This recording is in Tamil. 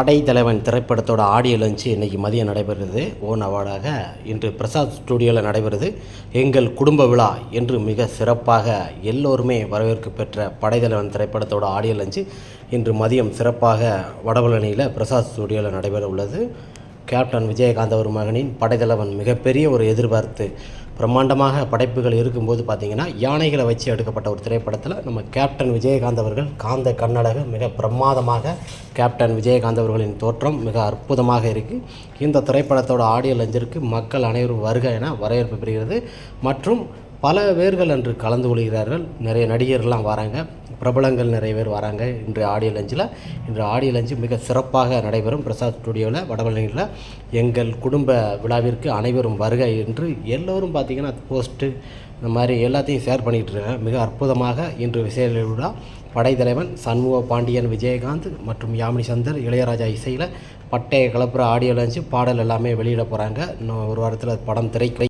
படைத்தலைவன் திரைப்படத்தோட ஆடியோ லஞ்சு இன்றைக்கி மதியம் நடைபெறுது ஓன் அவார்டாக இன்று பிரசாத் ஸ்டுடியோவில் நடைபெறுது. எங்கள் குடும்ப விழா என்று மிக சிறப்பாக எல்லோருமே வரவேற்பு பெற்ற படைத்தலைவன் திரைப்படத்தோட ஆடியோ லஞ்சு இன்று மதியம் சிறப்பாக வடபழனியில் பிரசாத் ஸ்டுடியோவில் நடைபெற உள்ளது கேப்டன் விஜயகாந்த் அவர் மகனின் படைத்தலைவன் மிகப்பெரிய ஒரு எதிர்பார்த்து பிரம்மாண்டமாக படைப்புகள் இருக்கும்போது பார்த்திங்கன்னா யானைகளை வச்சு எடுக்கப்பட்ட ஒரு திரைப்படத்தில் நம்ம கேப்டன் விஜயகாந்த் அவர்கள் காந்த கண்ணழகு மிக பிரமாதமாக கேப்டன் விஜயகாந்த் அவர்களின் தோற்றம் மிக அற்புதமாக இருக்குது இந்த திரைப்படத்தோட ஆடியோ லஞ்சிற்கு மக்கள் அனைவரும் வருக என வரவேற்பு பெறுகிறது. மற்றும் பல பேர்கள் அன்று கலந்து கொள்கிறார்கள். நிறைய நடிகர்கள்லாம் வராங்க. பிரபலங்கள் நிறைய பேர் வராங்க. இன்று ஆடியோ லஞ்சில். இன்று ஆடியோ லஞ்சு மிக சிறப்பாக நடைபெறும். பிரசாத் ஸ்டுடியோவில் வடபழனியில் எங்கள் குடும்ப விழாவிற்கு அனைவரும் வருக என்று எல்லோரும் பார்த்திங்கன்னா போஸ்ட்டு இந்த மாதிரி எல்லாத்தையும் ஷேர் பண்ணிகிட்டு இருக்காங்க. மிக அற்புதமாக இன்று விசேஷ விழா. படைத்தலைவன் சண்முக பாண்டியன் விஜயகாந்த் மற்றும் யாமினி சந்தர் இளையராஜா இசையில் பட்டையை கலப்புற ஆடியோ லஞ்சு பாடல் எல்லாமே வெளியிட போகிறாங்க இன்னும் ஒரு வாரத்தில் படம் திரைக்கு